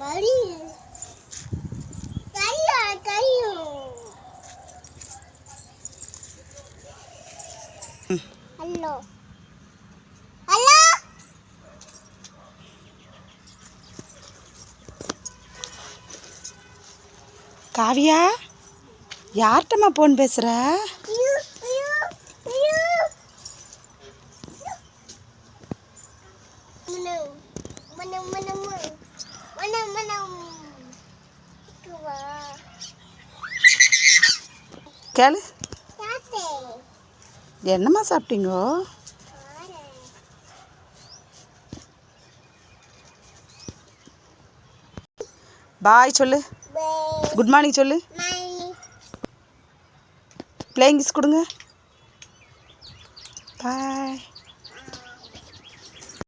வலி கையா கையும் ஹலோ ஹலோ காவியா யார்கிட்டம்மா போன் பேசுகிற மனம் மனம் கேளு. என்னம்மா சாப்பிட்டீங்கோ? பாய் சொல்லு. குட் மார்னிங் சொல்லு. பிளேயிங் கிஸ் கொடுங்க. பாய்